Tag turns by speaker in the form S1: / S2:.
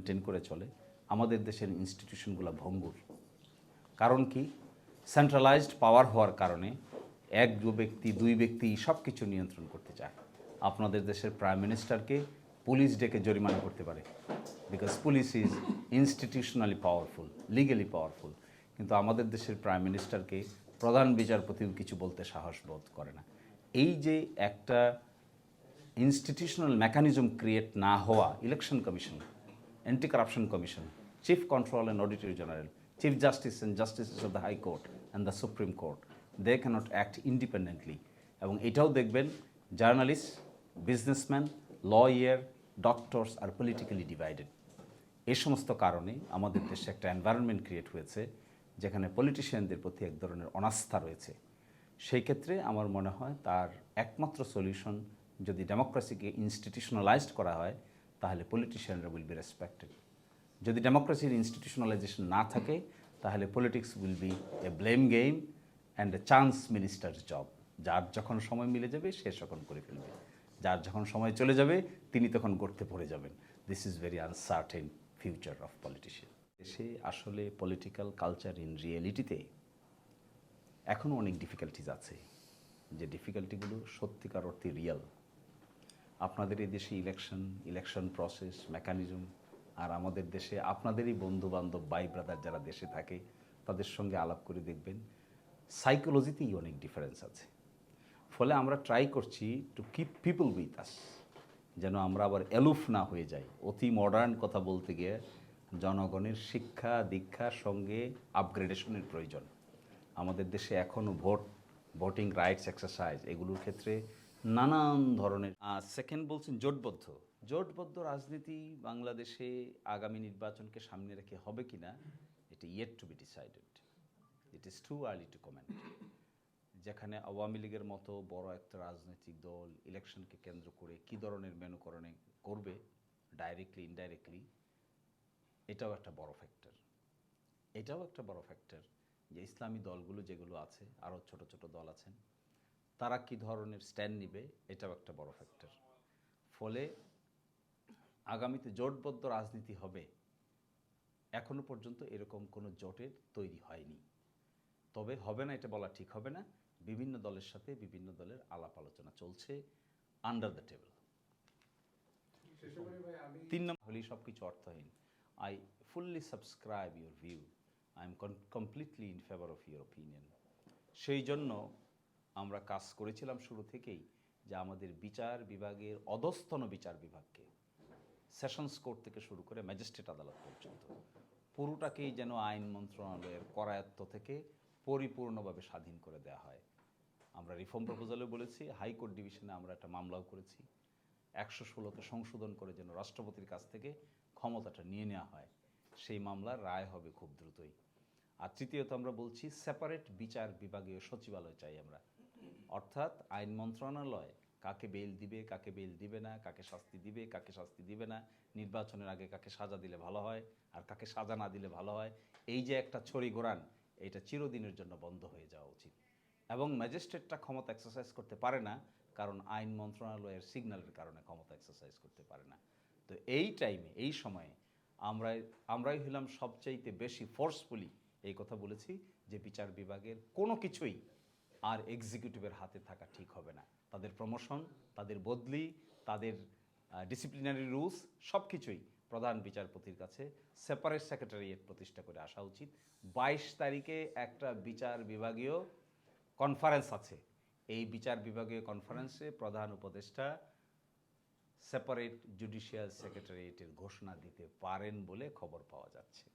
S1: Maintain করে চলে, আমাদের দেশের ইনস্টিটিউশনগুলো ভঙ্গুর। কারণ কি? সেন্ট্রালাইজড পাওয়ার হওয়ার কারণে এক দু ব্যক্তি, দুই ব্যক্তি সব কিছু নিয়ন্ত্রণ করতে চায়। আপনাদের দেশের প্রাইম মিনিস্টারকে পুলিশ ডেকে জরিমানা করতে পারে। Because police is institutionally powerful legally powerful কিন্তু আমাদের দেশের প্রাইম মিনিস্টারকে প্রধান বিচারপতিও কিছু বলতে সাহস বোধ করে না। এই যে একটা ইনস্টিটিউশনাল মেকানিজম ক্রিয়েট না হওয়া election commission anti corruption commission chief control and auditor general chief justice and justices of the high court and the supreme court they can't act independently এবং এটাও দেখবেন জার্নালিস্ট বিজনেসম্যান লয়ার ডক্টরস আর politically divided এই সমস্ত কারণে আমাদের দেশে একটা এনভায়রনমেন্ট ক্রিয়েট হয়েছে, যেখানে পলিটিশিয়ানদের প্রতি এক ধরনের অনাস্থা রয়েছে। সেই ক্ষেত্রে আমার মনে হয় তার একমাত্র সলিউশন যদি ডেমোক্রেসিকে ইনস্টিটিউশনালাইজড করা হয় তাহলে পলিটিশিয়ানরা উইল বি রেসপেক্টেড যদি ডেমোক্রেসির ইনস্টিটিউশনালাইজেশন না থাকে, তাহলে politics will be a blame game and a chance minister job যার যখন সময় মিলে যাবে, সে তখন করে ফেলবে। যার যখন সময় চলে যাবে, তিনি তখন গড়তে পড়ে যাবেন। This is very uncertain future of politician দেশে আসলে পলিটিক্যাল কালচার ইন রিয়েলিটিতে এখনও অনেক ডিফিকাল্টিজ আছে। যে ডিফিকাল্টিগুলো সত্যিকার অর্থে রিয়েল আপনাদের এই দেশে ইলেকশন ইলেকশন প্রসেস মেকানিজম আর আমাদের দেশে আপনাদেরই বন্ধু বান্ধব ভাই ব্রাদার যারা দেশে থাকে, তাদের সঙ্গে আলাপ করে দেখবেন। সাইকোলজিতেই অনেক ডিফারেন্স আছে। ফলে আমরা ট্রাই করছি to keep people with us যেন আমরা আবার এলুফ না হয়ে যাই। অতি মডার্ন কথা বলতে গিয়ে জনগণের শিক্ষা দীক্ষার সঙ্গে আপগ্রেডেশনের প্রয়োজন। আমাদের দেশে এখনও ভোট ভোটিং রাইটস এক্সারসাইজ এগুলোর ক্ষেত্রে নানান ধরনের সেকেন্ড বলছেন জোটবদ্ধ। জোটবদ্ধ রাজনীতি বাংলাদেশে আগামী নির্বাচনকে সামনে রেখে হবে কিনা, এটা yet to be decided it is too early to comment যেখানে আওয়ামী লীগের মতো বড় একটা রাজনৈতিক দল ইলেকশনকে কেন্দ্র করে কী ধরনের মেনুকরণে করবে ডাইরেক্টলি ইনডাইরেক্টলি এটাও একটা বড় ফ্যাক্টর এটাও একটা বড় ফ্যাক্টর যে ইসলামী দলগুলো যেগুলো আছে, আরও ছোট ছোট দল আছেন তারা কি ধরনের স্ট্যান্ড নিবে, এটাও একটা বড় ফ্যাক্টর ফলে আগামীতে জোটবদ্ধ রাজনীতি হবে। এখনও পর্যন্ত এরকম কোনো জোটের তৈরি হয়নি। তবে হবে না, এটা বলা ঠিক হবে না। বিভিন্ন দলের সাথে বিভিন্ন দলের আলাপ আলোচনা চলছে আন্ডার দ্য টেবিল তিন নম্বর, হলেই সব কিছু অর্থহীন I fully subscribe your view I am completely in favour of your opinion সেই জন্য আমরা কাজ করেছিলাম শুরু থেকেই যে আমাদের বিচার বিভাগের অধস্তন বিচার বিভাগকে সেশনস কোর্ট থেকে শুরু করে ম্যাজিস্ট্রেট আদালত পর্যন্ত। পুরোটাকেই যেন আইন মন্ত্রণালয়ের করায়ত্ত থেকে পরিপূর্ণভাবে স্বাধীন করে দেওয়া হয়। আমরা রিফর্ম প্রপোজালে বলেছি, হাইকোর্ট ডিভিশনে আমরা একটা মামলাও করেছি। একশো ষোলোকে সংশোধন করে যেন রাষ্ট্রপতির কাছ থেকে ক্ষমতাটা নিয়ে নেওয়া হয়, সেই মামলার রায় হবে খুব দ্রুতই। আর তৃতীয়ত আমরা বলছি সেপারেট বিচার বিভাগীয় সচিবালয় চাই আমরা। অর্থাৎ আইন মন্ত্রণালয় কাকে বেল দিবে, কাকে বেল দিবে না, কাকে শাস্তি দিবে, কাকে শাস্তি দিবে না, নির্বাচনের আগে কাকে সাজা দিলে ভালো হয় আর কাকে সাজা না দিলে ভালো হয়, এই যে একটা ছড়ি ঘোরান এটা চিরদিনের জন্য বন্ধ হয়ে যাওয়া উচিত। এবং ম্যাজিস্ট্রেটটা ক্ষমতা এক্সারসাইজ করতে পারে না, কারণ আইন মন্ত্রণালয়ের সিগন্যালের কারণে ক্ষমতা এক্সারসাইজ করতে পারে না। তো এই টাইমে এই সময়ে আমরাই আমরাই হলাম সবচাইতে বেশি ফোর্সফুলি এই কথা বলেছি যে বিচার বিভাগের কোনো কিছুই আর এক্সিকিউটিভের হাতে থাকা ঠিক হবে না। তাদের প্রমোশন তাদের বদলি, তাদের ডিসিপ্লিনারি রুলস সব কিছুই প্রধান বিচারপতির কাছে সেপারেট সেক্রেটারিয়েট প্রতিষ্ঠা করে আসা উচিত। বাইশ তারিখে একটা বিচার বিভাগীয় কনফারেন্স আছে। এই বিচার বিভাগীয় কনফারেন্সে প্রধান উপদেষ্টা সেপারেট জুডিশিয়াল সেক্রেটারিয়েটের ঘোষণা দিতে পারেন বলে খবর পাওয়া যাচ্ছে।